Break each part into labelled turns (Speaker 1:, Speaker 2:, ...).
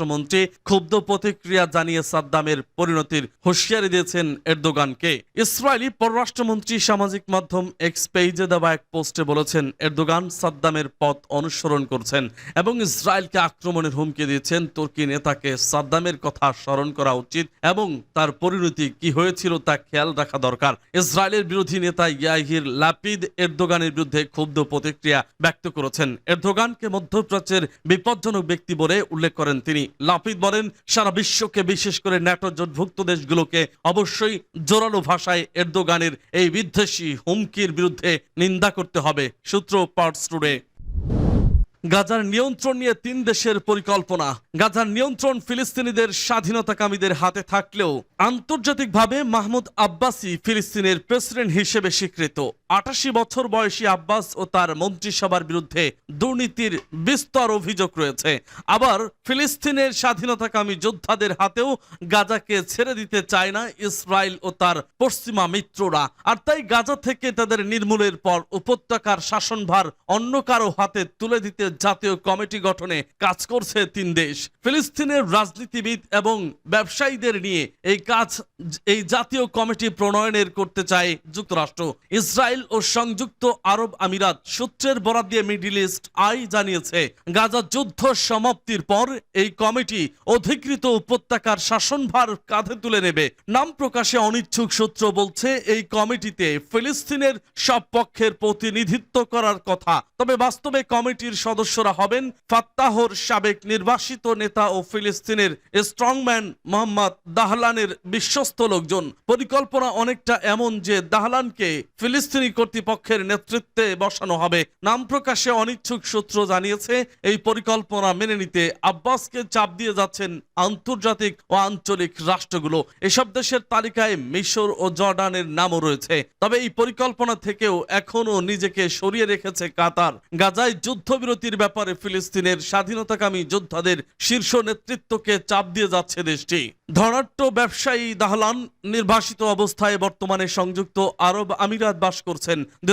Speaker 1: পররাষ্ট্রমন্ত্রী ক্ষুব্ধ প্রতিক্রিয়া জানিয়ে সাদ্দামের পরিণতির হুঁশিয়ারি দিয়েছেন এরদোগানকে। ইসরায়েলি পররাষ্ট্রমন্ত্রী সামাজিক মাধ্যম এক্স পেজে দেওয়া এক পোস্টে বলেছেন, এরদোগান সাদ্দামের পথ অনুসরণ করছেন এবং ইসরায়েলকে আক্রমণের হুমকি দিয়েছেন তুর্কি নেতাকে সাদ্দামের কথা স্মরণ করা উচিত এবং তার পরিণতি কি হয়েছিল তা খেয়াল রাখা দরকার। ইসরায়েলের বিরোধী নেতা ইয়াহির লাপিদ এরদোগানের বিরুদ্ধে ক্ষুব্ধ প্রতিক্রিয়া ব্যক্ত করেছেন। এরদোগানকে মধ্যপ্রাচ্যের বিপজ্জনক ব্যক্তি বলে উল্লেখ করেন তিনি। লাপিদ বলেন, সারা বিশ্বকে বিশেষ করে ন্যাটো জোটভুক্ত দেশগুলোকে অবশ্যই জোরালো ভাষায় এরদোগানের এই বিদ্বেষী হুমকির বিরুদ্ধে নিন্দা করতে হবে, সূত্র পার্টস টুডে গাজার নিয়ন্ত্রণ নিয়ে তিন দেশের পরিকল্পনা। গাজার নিয়ন্ত্রণ ফিলিস্তিনিদের স্বাধীনতাকামীদের হাতে থাকলেও আন্তর্জাতিকভাবে মাহমুদ আব্বাসি ফিলিস্তিনের প্রেসিডেন্ট হিসেবে স্বীকৃত। আটাশি বছর বয়সী আব্বাস ও তার মন্ত্রিসভার বিরুদ্ধে দুর্নীতির বিস্তর অভিযোগ রয়েছে। আবার ফিলিস্তিনের স্বাধীনতাকামী যোদ্ধাদের হাতেও গাজাকে ছেড়ে দিতে চায় না ইসরায়েল ও তার পশ্চিমা মিত্ররা। আর তাই গাজা থেকে তাদের নির্মূলের পর উপত্যকার শাসনভার অন্য কারও হাতে তুলে দিতে জাতীয় কমিটি গঠনে কাজ করছে তিন দেশ। ফিলিস্তিনের রাজনীতিবিদ এবং ব্যবসায়ীদের নিয়ে এই কাজ, এই জাতীয় কমিটি প্রণয়নের করতে চায় যুক্তরাষ্ট্র। ইসরায়েল ও সংযুক্ত আরব আমিরাত সূত্রের বরাদ দিয়ে মিডিল ইস্ট আই জানিয়েছে, গাজা যুদ্ধ সমাপ্তির পর এই কমিটি অধিকৃত উপত্যকার শাসনভার কাঁধে তুলে নেবে। নাম প্রকাশে অনিচ্ছুক সূত্র বলছে, এই কমিটিতে ফিলিস্তিনের সব পক্ষের প্রতিনিধিত্ব করার কথা। তবে বাস্তবে কমিটির সদস্যরা হবেন ফাত্তাহর সাবেক নির্বাসিত নেতা ও ফিলিস্তিনের স্ট্রংম্যান মোহাম্মদ দাহলানের বিশ্বস্ত লোকজন। পরিকল্পনা অনেকটা এমন যে দাহলানকে ফিলিস্তিনি কর্তৃপক্ষের নেতৃত্বে বসানো হবে। নাম প্রকাশে অনিচ্ছুক সূত্র জানিয়েছে, এই পরিকল্পনা মেনে নিতে আব্বাসকে চাপ দিয়ে যাচ্ছেন আন্তর্জাতিক ও আঞ্চলিক রাষ্ট্রগুলো। এসব দেশের তালিকায় মিশর ও জর্ডানের নামও রয়েছে। তবে এই পরিকল্পনা থেকেও এখনও নিজেকে সরিয়ে রেখেছে কাতার। গাজায় যুদ্ধবিরতির ব্যাপারে ফিলিস্তিনের স্বাধীনতাকামী যোদ্ধাদের শীর্ষ নেতৃত্বকে চাপ দিয়ে যাচ্ছে দেশটি। ধনাট্য ব্যবসায়ী দাহলান নির্বাসিত অবস্থায় বর্তমানে সংযুক্ত আরব আমিরাত বাস করছেন। দু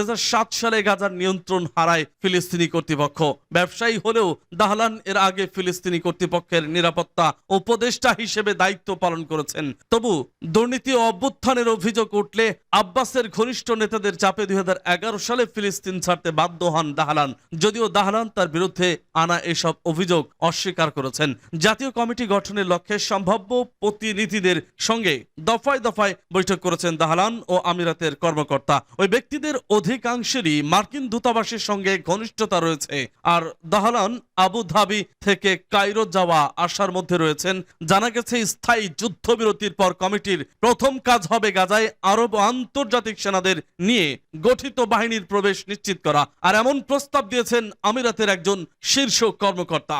Speaker 1: সালে গাজার নিয়ন্ত্রণ হারায় ফিলিস্তিনি কর্তৃপক্ষ। ব্যবসায়ী হলেও দাহলান এর আগে ফিলিস্তিনি কর্তৃপক্ষের নিরাপত্তা উপদেষ্টা হিসেবে দায়িত্ব পালন করেছেন। তবু দুর্নীতি অভ্যুত্থানের অভিযোগ উঠলে আব্বাসের ঘনিষ্ঠ নেতাদের চাপে দুই হাজার এগারো সালে ফিলিস্তিন ছাড়তে বাধ্য হন দাহলান। যদিও দাহলান তার বিরুদ্ধে আনা এসব অভিযোগ অস্বীকার করেছেন। জাতীয় কমিটি গঠনের লক্ষ্যে সম্ভাব্য প্রতিনিধিদের সঙ্গে দফায় দফায় বৈঠক করেছেন দাহলান ও আমিরাতের কর্মকর্তা। ওই ব্যক্তিদের অধিকাংশেরই মার্কিন দূতাবাসের সঙ্গে ঘনিষ্ঠতা রয়েছে। আর দাহলান আবু ধাবি থেকে কায়রো যাওয়া আসার মধ্যে রয়েছেন। জানা গেছে, স্থায়ী যুদ্ধবিরতির পর কমিটির প্রথম কাজ হবে গাজায় আরব আন্তর্জাতিক সেনাদের নিয়ে গঠিত বাহিনীর প্রবেশ নিশ্চিত করা। আর এমন প্রস্তাব দিয়েছেন আমিরাতের একজন শীর্ষ কর্মকর্তা।